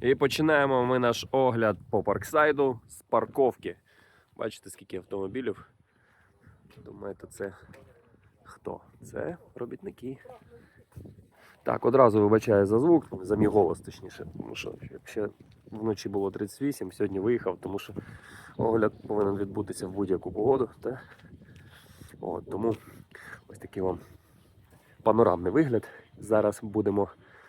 І починаємо ми наш огляд по парксайду з парковки. Бачите, скільки автомобілів. Думаєте, це хто? Це робітники. Так, одразу вибачаю за звук, за мій голос, точніше. Тому що якщо вночі було 38, сьогодні виїхав, тому що огляд повинен відбутися в будь-яку погоду. Та? От, тому ось такий вам панорамний вигляд. Зараз будемо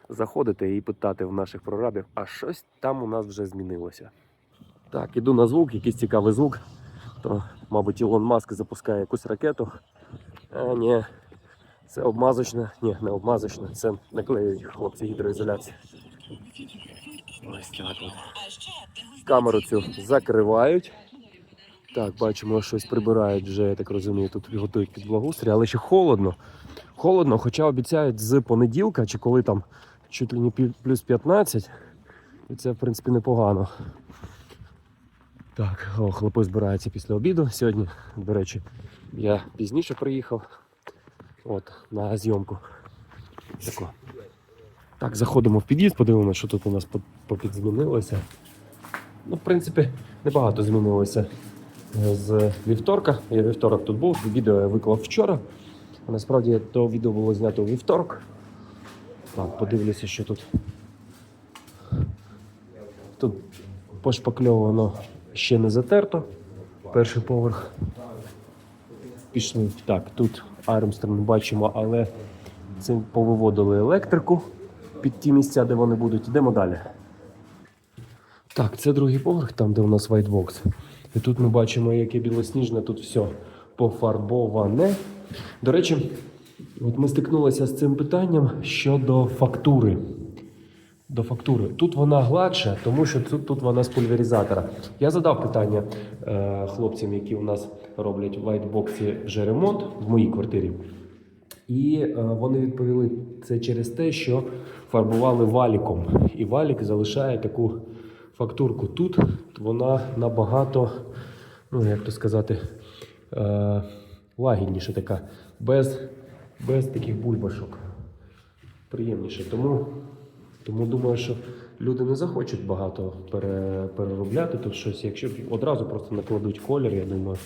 заходити і питати в наших прорабів, а щось там у нас вже змінилося. Так, іду на звук, якийсь цікавий звук. То, мабуть, Ілон Маск запускає якусь ракету. А, ні, це обмазочна. Ні, не обмазочна, це наклеюють хлопці гідроізоляції. Ось так от. Камеру цю закривають. Так, бачимо, щось прибирають вже, я так розумію, тут готують під благоустрій, але ще холодно. Холодно, хоча обіцяють з понеділка, чи коли там чуть ли не плюс 15. І це, в принципі, непогано. Так, о, хлопець збирається після обіду. Сьогодні, до речі, я пізніше приїхав от, на зйомку. Тако. Так, заходимо в під'їзд, подивимося, що тут у нас по- попідзмінилося. Ну, в принципі, небагато змінилося е, з вівторка. Я вівторок тут був, відео я виклав вчора. А насправді то відео було знято у вівторок. Так, подивлюся, що тут. Тут пошпакльовано ще не затерто. Перший поверх. Пішли. Так, тут Армстронг бачимо, але це повиводили електрику під ті місця, де вони будуть. Йдемо далі. Так, це другий поверх, там, де у нас вайтбокс. І тут ми бачимо, яке білосніжне тут все пофарбоване. До речі, от ми стикнулися з цим питанням щодо фактури. До фактури. Тут вона гладша, тому що тут, тут вона з пульверізатора. Я задав питання е, хлопцям, які у нас роблять в вайтбоксі вже ремонт в моїй квартирі. І е, вони відповіли це через те, що фарбували валіком. І валік залишає таку фактурку. Тут вона набагато, ну як то сказати, е, лагідніша така, без, без таких бульбашок. Приємніше. Тому, тому думаю, що люди не захочуть багато пере, переробляти тут щось. Якщо одразу просто накладуть колір, я думаю,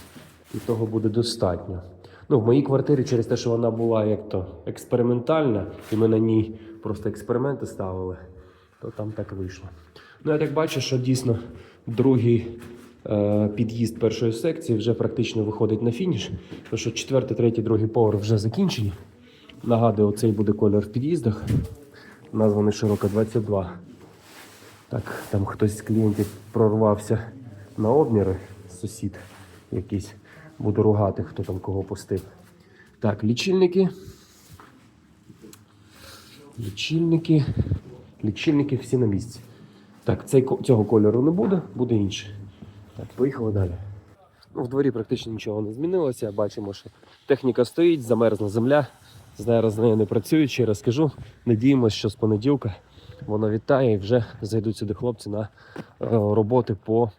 і того буде достатньо. Ну, в моїй квартирі через те, що вона була як то експериментальна, і ми на ній просто експерименти ставили, то там так вийшло. Ну, я так бачу, що дійсно другий під'їзд першої секції вже практично виходить на фініш. Тому що четвертий, третій, другий поверх вже закінчені. Нагадую, оцей буде колір в під'їздах. Названий широко 22. Так, там хтось з клієнтів прорвався на обміри, сусід якийсь. Буду ругати, хто там кого пустив. Так, лічильники. Лічильники. Лічильники всі на місці. Так, цей, цього кольору не буде, буде інший. Так, поїхали далі. Ну, в дворі практично нічого не змінилося. Бачимо, що техніка стоїть, замерзла земля. Зараз з нею не працюють, ще раз скажу. Надіємося, що з понеділка воно вітає і вже зайдуть сюди хлопці на е, роботи по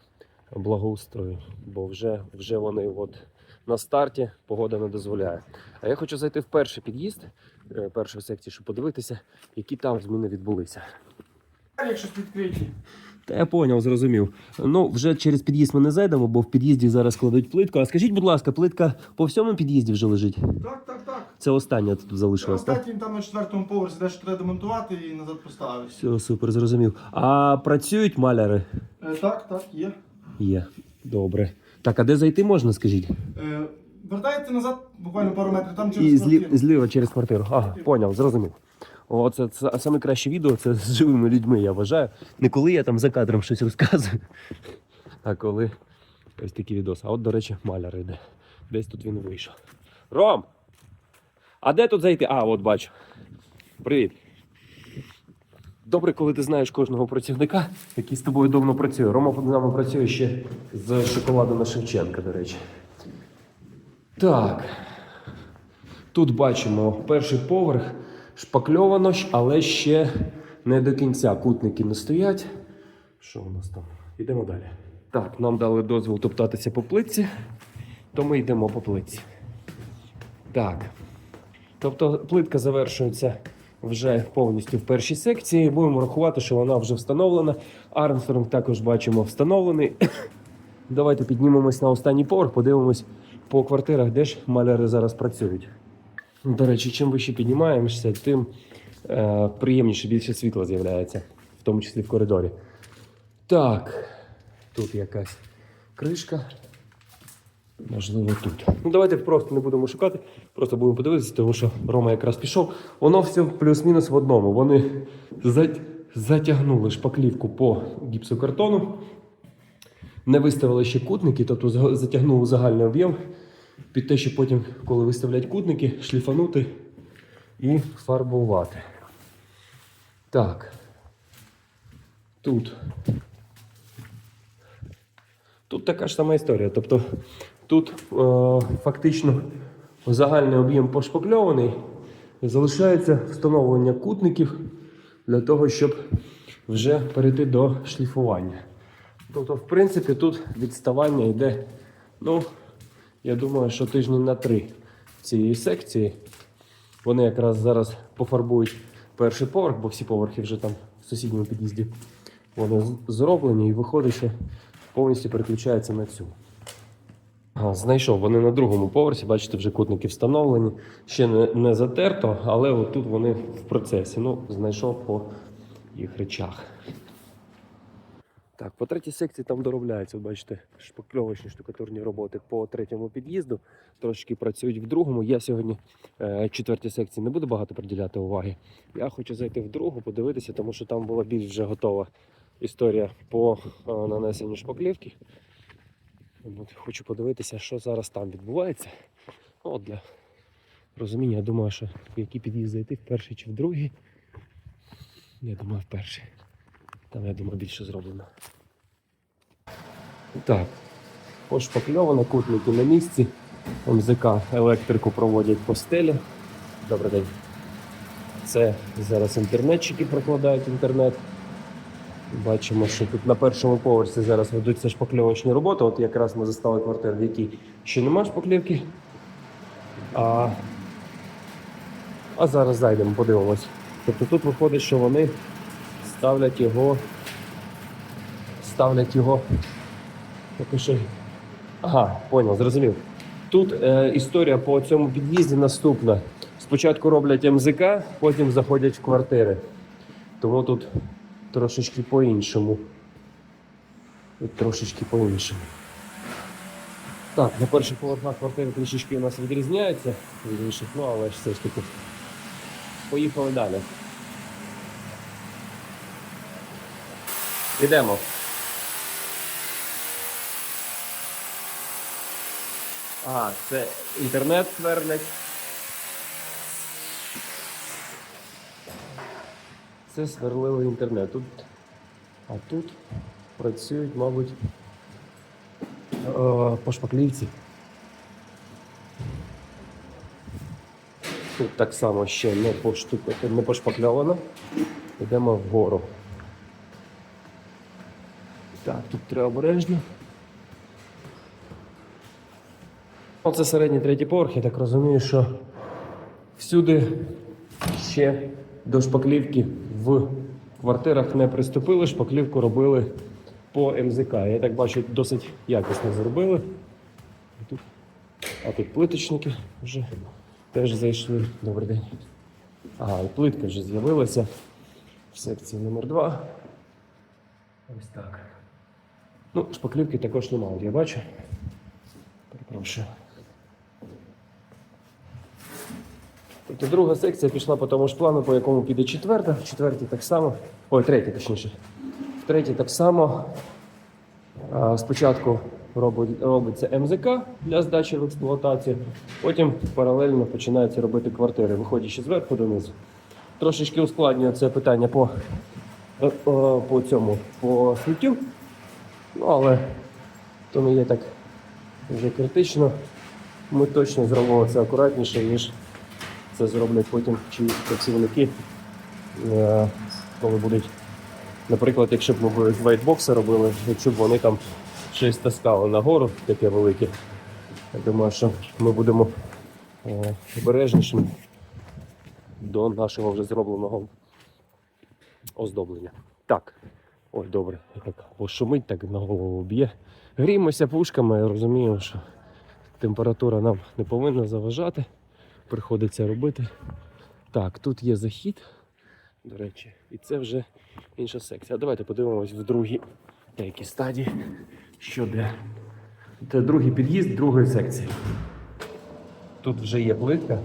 благоустрою. Бо вже, вже вони от на старті погода не дозволяє. А я хочу зайти в перший під'їзд е, першої секції, щоб подивитися, які там зміни відбулися. Якщо відкриті. Та я поняв, зрозумів. Ну, вже через під'їзд ми не зайдемо, бо в під'їзді зараз кладуть плитку. А скажіть, будь ласка, плитка по всьому під'їзді вже лежить? Так, так, так. Це остання тут залишилась, так? Остатнім там на четвертому поверсі дещо треба демонтувати і назад поставити. Все, супер, зрозумів. А працюють маляри? Е, так, так, є. Є. Добре. Так, а де зайти можна, скажіть? Е, вертаєте назад буквально пару метрів, там через І злі... квартиру. зліва через квартиру. Ага, поняв, зрозумів. О, це, це саме краще відео це з живими людьми, я вважаю. Не коли я там за кадром щось розказую, а коли ось такі відоси. А от, до речі, маляр йде. Десь тут він вийшов. Ром! А де тут зайти? А, от бачу. Привіт. Добре, коли ти знаєш кожного працівника, який з тобою давно працює. Рома з нами працює ще з шоколаду на Шевченка, до речі. Так. Тут бачимо перший поверх шпакльовано, але ще не до кінця. Кутники не стоять. Що у нас там? Йдемо далі. Так, нам дали дозвіл топтатися по плитці, то ми йдемо по плитці. Так. Тобто плитка завершується вже повністю в першій секції. Будемо рахувати, що вона вже встановлена. Армстронг також бачимо встановлений. Давайте піднімемось на останній поверх, подивимось по квартирах, де ж маляри зараз працюють. До речі, чим вище піднімаємося, тим е, приємніше більше світла з'являється, в тому числі в коридорі. Так, тут якась кришка. Можливо, тут. Ну, давайте просто не будемо шукати, просто будемо подивитися, тому що Рома якраз пішов. Воно все плюс-мінус в одному. Вони затягнули шпаклівку по гіпсокартону, не виставили ще кутники, тобто за- затягнули загальний об'єм під те, щоб потім, коли виставлять кутники, шліфанути і фарбувати. Так. Тут Тут така ж сама історія. Тобто тут е, фактично загальний об'єм пошпакльований, залишається встановлення кутників для того, щоб вже перейти до шліфування. Тобто, в принципі, тут відставання йде, ну, я думаю, що тижні на три цій секції. Вони якраз зараз пофарбують перший поверх, бо всі поверхи вже там в сусідньому під'їзді вони зроблені і виходить, що повністю переключається на цю. Знайшов вони на другому поверсі, бачите, вже кутники встановлені. Ще не, не затерто, але отут вони в процесі. Ну, знайшов по їх речах. Так, по третій секції там доробляються, бачите, шпакльовочні штукатурні роботи по третьому під'їзду. Трошки працюють в другому. Я сьогодні е, четвертій секції не буду багато приділяти уваги. Я хочу зайти в другу, подивитися, тому що там була більш вже готова історія по е, нанесенню шпаклівки. От, хочу подивитися, що зараз там відбувається. Ну, для розуміння, я думаю, що в який під'їзд зайти, в перший чи в другий. Я думаю, в перший. Там, я думаю, більше зроблено. Так, пошпакльовано, кутники на місці. МЗК електрику проводять по стелі. Добрий день. Це зараз інтернетчики прокладають інтернет. Бачимо, що тут на першому поверсі зараз ведуться шпакльовочні роботи. От якраз ми застали квартиру, в якій ще нема шпаклівки. А, а зараз зайдемо, подивимось. Тобто тут виходить, що вони ставлять його. Ставлять його. Поки. Ага, понял, зрозумів. Тут е, історія по цьому під'їзді наступна. Спочатку роблять МЗК, потім заходять в квартири. Тому тут трошечки по-іншому. Тут трошечки по-іншому. Так, на перших поверхах квартири трішечки у нас відрізняються від інших, ну але ж все ж таки. Поїхали далі. Ідемо. Ага, це інтернет свернуть. Це сверлили інтернет. Тут, а тут працюють, мабуть, е, по шпаклівці. Тут так само ще не, поштук... не пошпакльовано. Йдемо вгору. Так, тут треба обережно. Оце середній третій поверх, я так розумію, що всюди ще до шпаклівки в квартирах не приступили, шпаклівку робили по МЗК. Я так бачу, досить якісно зробили. А тут плиточники вже теж зайшли. Добрий день. Ага, і плитка вже з'явилася в секції номер 2 Ось так. Ну, шпаклівки також немає, я бачу. Перепрошую. Тобто друга секція пішла по тому ж плану, по якому піде четверта. В четвертій так само. Ой, третя, точніше. В третій так само. Спочатку робиться МЗК для здачі в експлуатацію, потім паралельно починаються робити квартири, виходячи зверху донизу. Трошечки ускладнює це питання по, е, е, по цьому по сміттю. Ну, але то не є так вже критично. Ми точно зробимо це акуратніше, ніж це зроблять потім чиїсь працівники, е, коли будуть, наприклад, якщо б ми вайтбокса робили, якщо б вони там щось таскали нагору, таке велике. Я думаю, що ми будемо е, обережнішими до нашого вже зробленого оздоблення. Так, ой, добре, так пошумить, так на голову б'є. Гріємося пушками, розуміємо, що температура нам не повинна заважати. Приходиться робити. Так, тут є захід, до речі, і це вже інша секція. Давайте подивимось в другій деякій стадії, що де. Це другий під'їзд другої секції. Тут вже є плитка.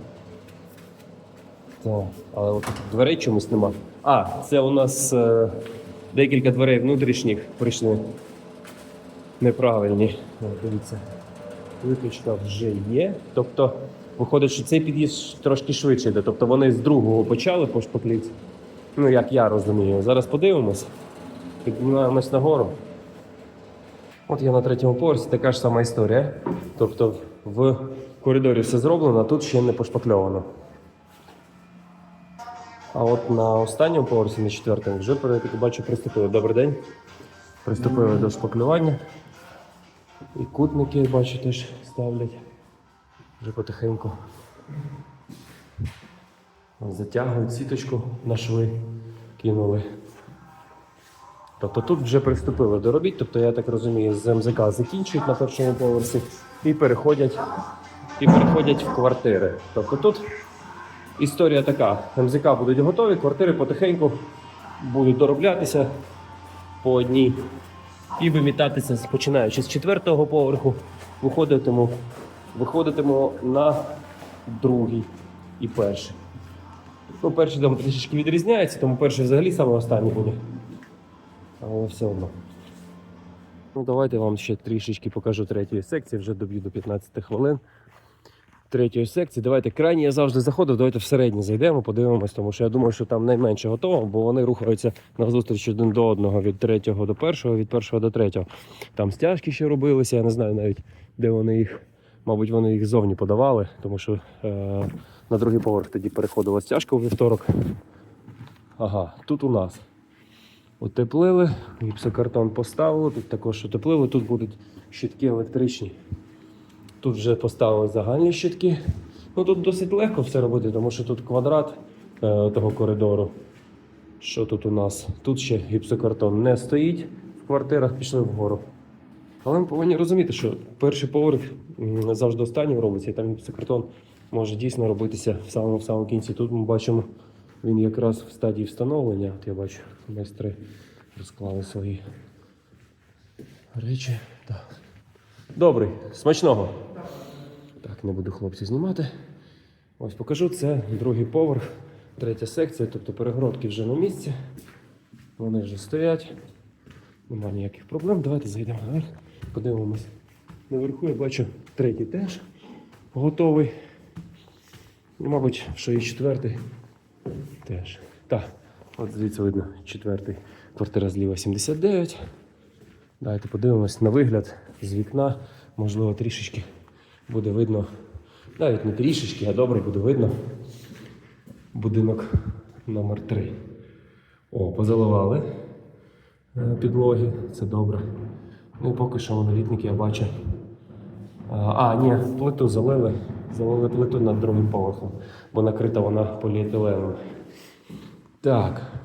Так, але от дверей чомусь нема. А, це у нас е, декілька дверей внутрішніх прийшли неправильні. Дивіться. Виключка вже є. Тобто, виходить, що цей під'їзд трошки швидше йде. Тобто вони з другого почали по шпаклівці. Ну, як я розумію. Зараз подивимось. Піднімаємось нагору. От я на третьому поверсі, така ж сама історія. Тобто в коридорі все зроблено, а тут ще не пошпакльовано. А от на останньому поверсі, на четвертому, вже я так бачу, приступили. Добрий день. Приступили до шпаклювання. І кутники, бачу, теж ставлять. Вже потихеньку. Затягують сіточку на шви, кинули. Тобто тут вже приступили до робіт, тобто я так розумію, з МЗК закінчують на першому поверсі і переходять, і переходять в квартири. Тобто тут історія така: МЗК будуть готові, квартири потихеньку будуть дороблятися по одній і вимітатися, починаючи з четвертого поверху, виходитиму, виходитиму на другий і перший. Ну, перший там трішечки відрізняється, тому перший взагалі саме останній буде. Але все одно. Ну, давайте вам ще трішечки покажу третьої секції, вже доб'ю до 15 хвилин. Третьої секції. Давайте крайні я завжди заходив, давайте в середній зайдемо, подивимось, тому що я думаю, що там найменше готово, бо вони рухаються назустріч один до одного від третього до першого, від першого до третього. Там стяжки ще робилися, я не знаю навіть, де вони їх. Мабуть, вони їх зовні подавали, тому що е, на другий поверх тоді переходила стяжка у вівторок. Ага, тут у нас утеплили, гіпсокартон поставили, тут також утеплили, тут будуть щитки електричні. Тут вже поставили загальні щитки. Ну тут досить легко все робити, тому що тут квадрат е, того коридору. Що тут у нас? Тут ще гіпсокартон не стоїть в квартирах, пішли вгору. Але ми повинні розуміти, що перший поверх завжди останнім робиться, і там гіпсокартон може дійсно робитися в самому в самому кінці. Тут ми бачимо, він якраз в стадії встановлення. От я бачу, майстри розклали свої речі. Так. Добрий, смачного. Так, не буду хлопців знімати. Ось покажу, це другий поверх, третя секція, тобто перегородки вже на місці. Вони вже стоять. Немає ніяких проблем. Давайте зайдемо наверх, подивимось. Наверху я бачу третій теж готовий. Ну, Мабуть, що і четвертий теж. Так, от звідси видно четвертий. Квартира зліва 79. Давайте подивимось на вигляд з вікна. Можливо, трішечки буде видно. Навіть не трішечки, а добре буде видно. Будинок номер 3 О, позаливали е, підлоги, це добре. Ну і поки що монолітники я бачу. А, А, ні, плиту залили. Залили плиту над другим поверхом, бо накрита вона поліетиленом. Так.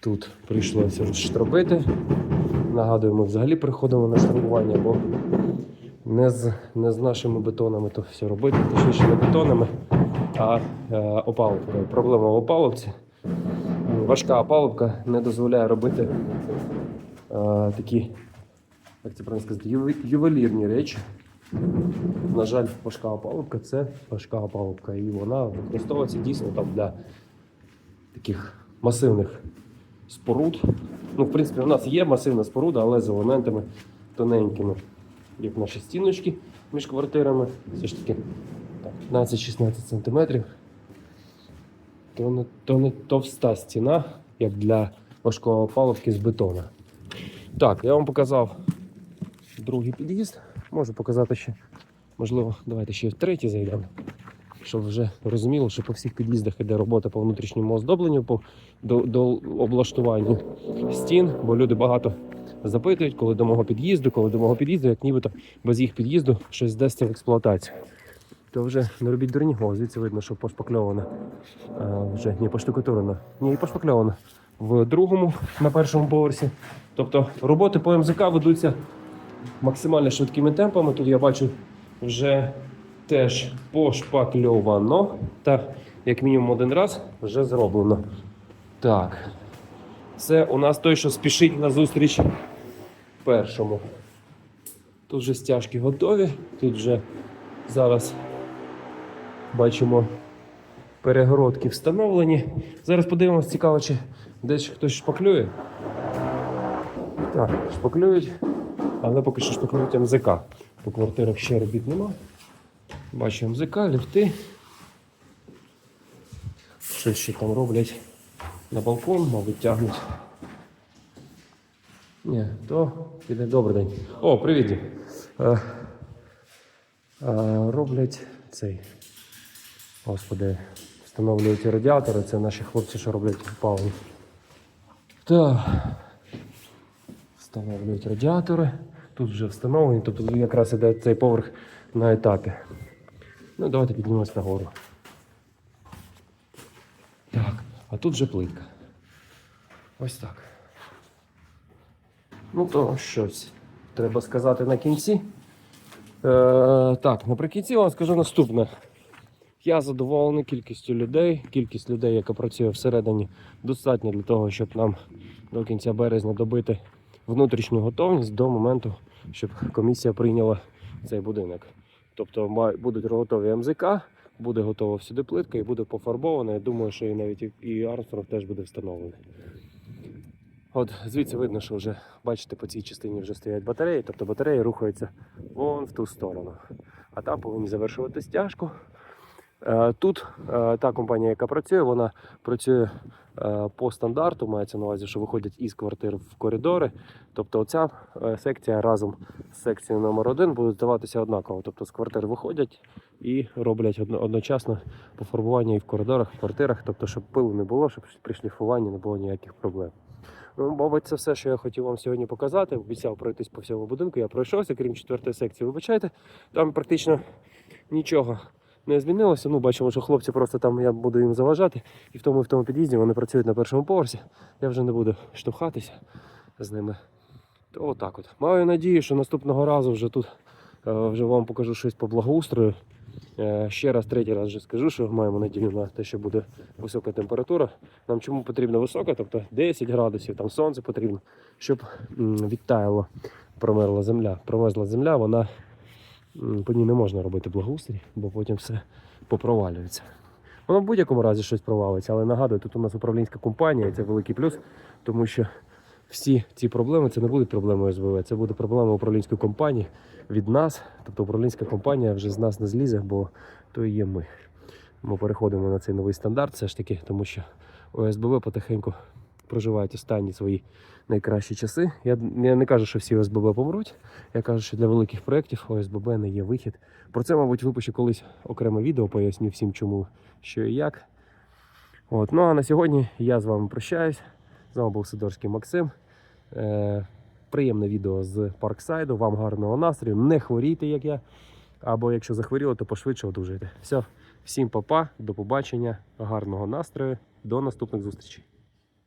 Тут прийшлося розштробити. Нагадую, ми взагалі приходимо на штрафування, бо не з, не з нашими бетонами то все робити, точніше не бетонами, а е, опалубкою. Проблема в опалубці. Важка опалубка не дозволяє робити е, такі, як це правильно сказати, юве- ювелірні речі. На жаль, важка опалубка це важка опалубка, і вона використовується дійсно там для таких масивних споруд. Ну, в принципі, у нас є масивна споруда, але з елементами тоненькими, як наші стіночки між квартирами. Все ж таки 15-16 см. То не, то не товста стіна, як для важкого опалубки з бетона. Так, я вам показав другий під'їзд. Можу показати ще. Можливо, давайте ще в третій зайдемо. Щоб вже розуміло, що по всіх під'їздах іде робота по внутрішньому оздобленню, по до, до облаштуванню стін, бо люди багато запитують, коли до мого під'їзду, коли до мого під'їзду, як нібито без їх під'їзду щось здасться в експлуатацію. то вже не робіть дурні. Звідси видно, що пошпакльовано. Е, вже не поштукатурено. Ні, і пошпакльовано. В другому на першому поверсі. Тобто роботи по МЗК ведуться максимально швидкими темпами. Тут я бачу вже теж пошпакльовано. Та як мінімум один раз вже зроблено. Так. Це у нас той, що спішить на зустріч першому. Тут вже стяжки готові. Тут вже зараз бачимо перегородки встановлені. Зараз подивимось, цікаво, чи десь хтось шпаклює. Так, шпаклюють, але поки що шпаклюють МЗК. По квартирах ще робіт нема. Бачу МЗК, ліфти. Що ще там роблять на балкон, мабуть, тягнуть. Ні, то піде добрий день. О, привіт. Е, е, роблять цей. Господи, встановлюють радіатори. Це наші хлопці, що роблять паливо. Так. Встановлюють радіатори. Тут вже встановлені, тобто якраз іде цей поверх на етапі. Ну, давайте піднімемось нагору. Так, а тут вже плитка. Ось так. Ну, то щось треба сказати на кінці. Е, так, наприкінці вам скажу наступне. Я задоволений кількістю людей. Кількість людей, яка працює всередині, достатньо для того, щоб нам до кінця березня добити внутрішню готовність до моменту, щоб комісія прийняла цей будинок. Тобто будуть готові МЗК, буде готова всюди плитка і буде пофарбована. Я думаю, що і навіть і- Армстронг теж буде встановлений. От звідси видно, що вже бачите, по цій частині вже стоять батареї, тобто батареї рухаються вон в ту сторону. А там повинні завершувати стяжку. Е, Тут е, та компанія, яка працює, вона працює е, по стандарту, мається на увазі, що виходять із квартир в коридори. Тобто оця секція разом з секцією номер 1 буде здаватися однаково. Тобто з квартир виходять і роблять одночасно пофарбування і в коридорах, в квартирах, тобто, щоб пилу не було, щоб при шліфуванні не було ніяких проблем. Ну, мабуть, це все, що я хотів вам сьогодні показати. Обіцяв пройтись по всьому будинку. Я пройшовся, крім четвертої секції. Вибачайте, там практично нічого не змінилося. Ну, бачимо, що хлопці просто там я буду їм заважати. І в тому і в тому під'їзді вони працюють на першому поверсі. Я вже не буду штовхатися з ними. То отак от. Маю надію, що наступного разу вже тут е, вже вам покажу щось по благоустрою. Е, Ще раз, третій раз вже скажу, що маємо надію на те, що буде висока температура. Нам чому потрібна висока, тобто 10 градусів, там сонце потрібно, щоб відтаяло, промерла земля. Промерзла земля, вона по ній не можна робити благоустрій, бо потім все попровалюється. Воно в будь-якому разі щось провалиться, але нагадую, тут у нас управлінська компанія, і це великий плюс, тому що всі ці проблеми це не будуть проблеми СБВ, це буде проблема управлінської компанії від нас. Тобто управлінська компанія вже з нас не злізе, бо то і є ми. Ми переходимо на цей новий стандарт, все ж таки, тому що ОСББ потихеньку проживають останні свої найкращі часи. Я, не кажу, що всі ОСББ помруть. Я кажу, що для великих проєктів ОСББ не є вихід. Про це, мабуть, випущу колись окреме відео, поясню всім, чому, що і як. От. Ну а на сьогодні я з вами прощаюсь. З вами був Сидорський Максим. Е, приємне відео з Парксайду. Вам гарного настрою. Не хворійте, як я. Або якщо захворіли, то пошвидше одужайте. Все, всім па-па, до побачення, гарного настрою, до наступних зустрічей.